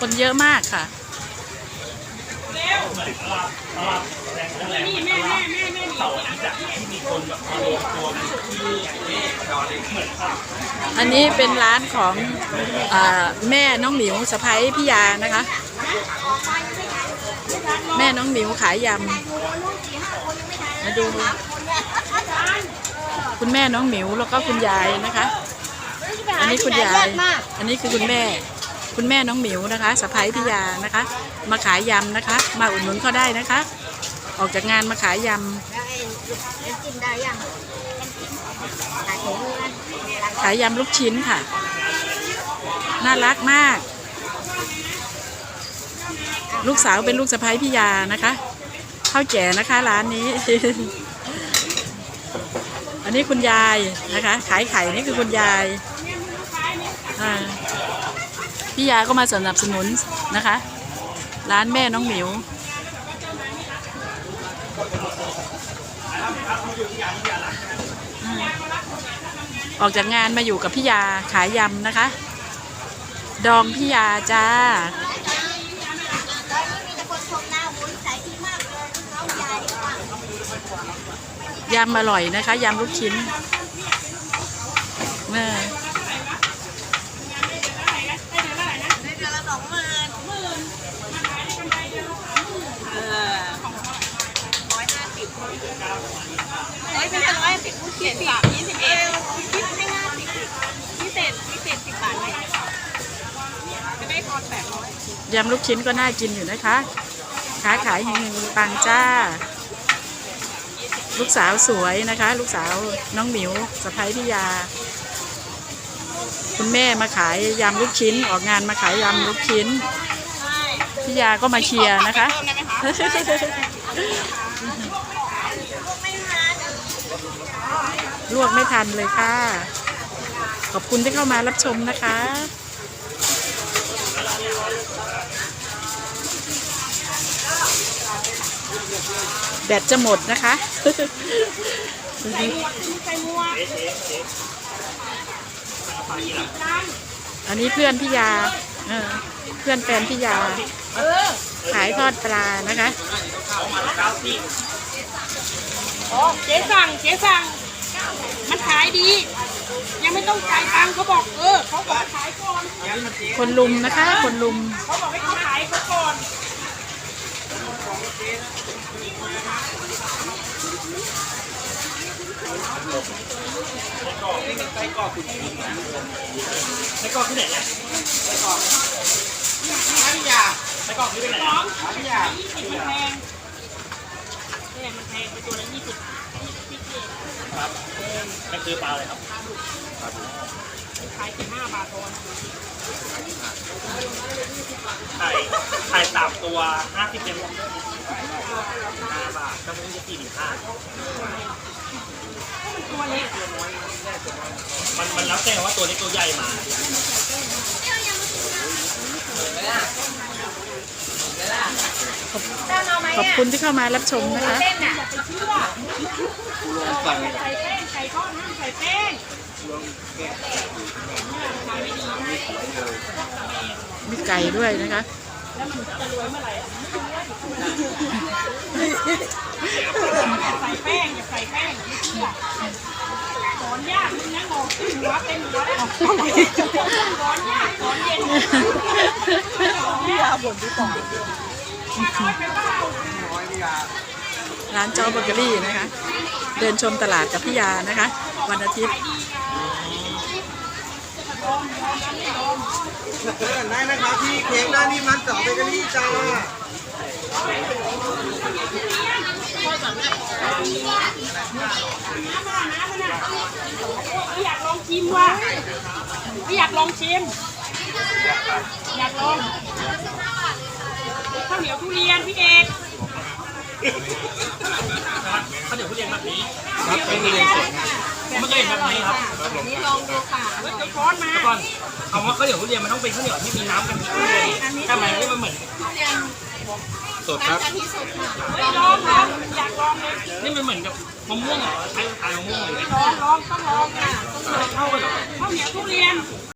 คนเยอะมากค่ะอันนี้เป็นร้านของอแม่น้องหมิวสะพ้ายพี่ยานะคะ แม่น้องหมิวขายยำมาดูคุณแม่น้องหมิวแล้วก็คุณยายนะคะ อันนี้คุณยายอันนี้คือคุณแม่ คุณแม่น้องหมิวนะคะสะพ้ยพี่ยานะคะ มาขายยำนะคะ มาอุดหนุนเขาได้นะคะ ออกจากงานมาขายยแล้วไอ้น้ำจิ้มได้ยังขายถุงเลยนะำขายยำลูกชิ้นค่ะ น่ารักมาก ลูกสาวเป็นลูกสะพ้ยพี่ยานะคะข้าวแก่นะคะร้านนี้ อันนี้คุณยายนะคะ ขายไข่นี่คือคุณยาย อ่าพี่ยาก็มาสนับสนุนนะคะ ร้านแม่น้องหมิวออกจากงานมาอยู่กับพี่ยาขายยำนะคะ ดองพี่ยาจ้าตอนนี้มีแต่คนชมนะโอ้ยขายดีมากเลยน้องใหญ่มากยำอร่อยนะคะยำลูกชิ้นเออ ในเดือนละสองหมื่นเออร้อยห้าสิบ ร้อยเป็นร้อยสิบพิเศษยี่สิบเอ็ดคิดให้ห้าสิบพิเศษพิเศษสิบบาทเลยจะได้ทอนแปดร้อยยำลูกชิ้นก็น่ากินอยู่นะคะค้าขายเฮงๆปังจ้า ลูกสาวสวยนะคะ ลูกสาวน้องหมิวสะพ้ยพี่ยา คุณแม่มาขายยำลูกชิ้น ออกงานมาขายยำลูกชิ้นพี่ยาก็มาเชียร์นะคะ ลวกไม่ทันเลยค่ะ ขอบคุณที่เข้ามารับชมนะคะแบตจะหมดนะคะอันนี้เพื่อนพี่ยาเออเพื่อนแฟนพี่ยา ขายทอดปลานะคะโอ้เจ๊สั่ง เจ๊สั่ง มันขายดี ยังไม่ต้องจ่ายตังค์เขาบอกเออเขาบอกให้ขายก่อนคนลุมนะคะ คนลุม เขาบอกให้เขาขายเขาก่อนไส้กรอกที่ไหนเนี่ยไส้กรอกร้านพี่ยาไส้กรอกที่ไปไหนร้านพี่ยายี่สิบมันแพงเนี่ยมันแพงไปตัวละยี่สิบพี่เจ๊ ครับนั่นคือปลาอะไรครับขายสิบห้าบาทตอนไข่ไข่สามตัวห้าสิบเป็นห้าบาทก็มันจะสี่ถึงห้าตัวเล็กมันมันแล้วแต่ว่าตัวเล็กตัวใหญ่มา ขอบคุณที่เข้ามารับชมนะคะเส้นอะไปเชื่อใส่แป้งใส่ทอดห้ามใส่แป้งมีไก่ด้วยนะคะใส่แป้งอย่าใส่แป้งไม่เชื่อสอนยากมึงนะงอกหัวเต็มหัวแล้วสอนยากสอนเย็นพี่ยาบ่ นพี่ต่อน้อยไปเปล่าร้านเจ้าเบเกอรี่นะคะ เดินชมตลาดกับพี่ยานะคะ วันอาทิตย์เจอกันได้นะครับที่เค้กหน้านี่มันเจาะเบเกอรี่จ้าอยากลองชิมว่ะอยากลองชิม อยากลอง ข้าวเหนียวทุเรียนพี่เอกเขาวเดี๋ยวทุเรียนแบบนี้ครับเป็นทุเรียนสดไม่เคยเห็นแบบนี้ครับนี่ลองดูค่ะเฮ้ยเดี๋ยวช้อนมาก่อนคำว่าข้าวเหนียวทุเรียนมันต้องเป็นข้าวเหนียวที่มีน้ำกันทุเรียนใช่ไหมที่มันเหมือนสดครับกะทิสดค่ะเฮ้ยลองลองอยากลองเลยนี่มันเหมือนกับมะม่วงเหรอใช้ทานมะม่วงเลยลองลองต้องลองค่ะเข้าไปเหรอข้าวเหนียวทุเรียน